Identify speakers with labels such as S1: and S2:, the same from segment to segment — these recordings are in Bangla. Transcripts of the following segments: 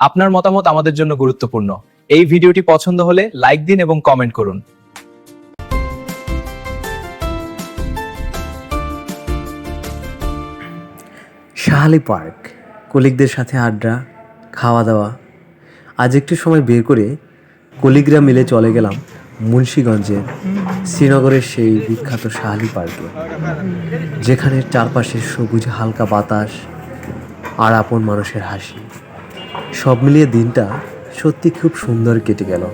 S1: আপনার মতামত আমাদের জন্য গুরুত্বপূর্ণ। এই ভিডিওটি পছন্দ হলে লাইক দিন এবং কমেন্ট করুন।
S2: শাহালি পার্ক, কলিগদের সাথে আড্ডা খাওয়া দাওয়া আজ একটু সময় বের করে কলিগরা মিলে চলে গেলাম মুন্সীগঞ্জের শ্রীনগরের সেই বিখ্যাত শাহালি পার্কে, যেখানে চারপাশে সবুজ হালকা বাতাস আর আপন মানুষের হাসি। সব মিলিয়ে দিনটা সত্যি খুব সুন্দর কেটে গেল।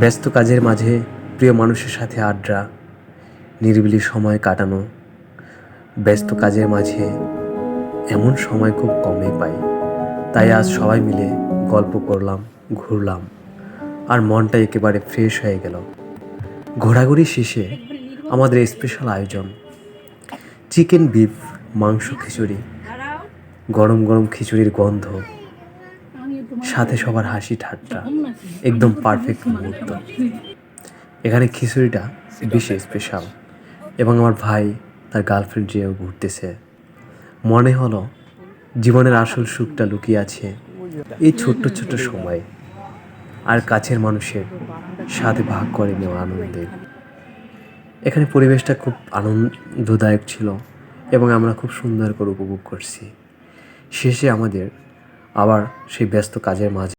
S2: ব্যস্ত কাজের মাঝে প্রিয় মানুষের সাথে আড্ডা, নিরিবিলি সময় কাটানো, ব্যস্ত কাজের মাঝে এমন সময় খুব কমই পাই। তাই আজ সবাই মিলে গল্প করলাম, ঘুরলাম, আর মনটা একেবারে ফ্রেশ হয়ে গেল। ঘোরাঘুরি শেষে আমাদের স্পেশাল আয়োজন, চিকেন বিফ, মাংস খিচুড়ি গরম গরম খিচুড়ির গন্ধ। সাথে সবার হাসি ঠাট্টা। একদম পারফেক্ট মুহূর্ত। এখানে খিচুড়িটা বেশি স্পেশাল এবং আমার ভাই তার গার্লফ্রেন্ড যেও ঘুরতেছে। মনে হলো জীবনের আসল সুখটা লুকিয়ে আছে এই ছোট্ট ছোট্ট সময়। আর কাছের মানুষের সাথে ভাগ করে নেওয়া আনন্দে। এখানে পরিবেশটা খুব আনন্দদায়ক ছিল। এবং আমরা খুব সুন্দর করে উপভোগ করছি। শেষে আমাদের আবার সেই ব্যস্ত কাজের মাঝে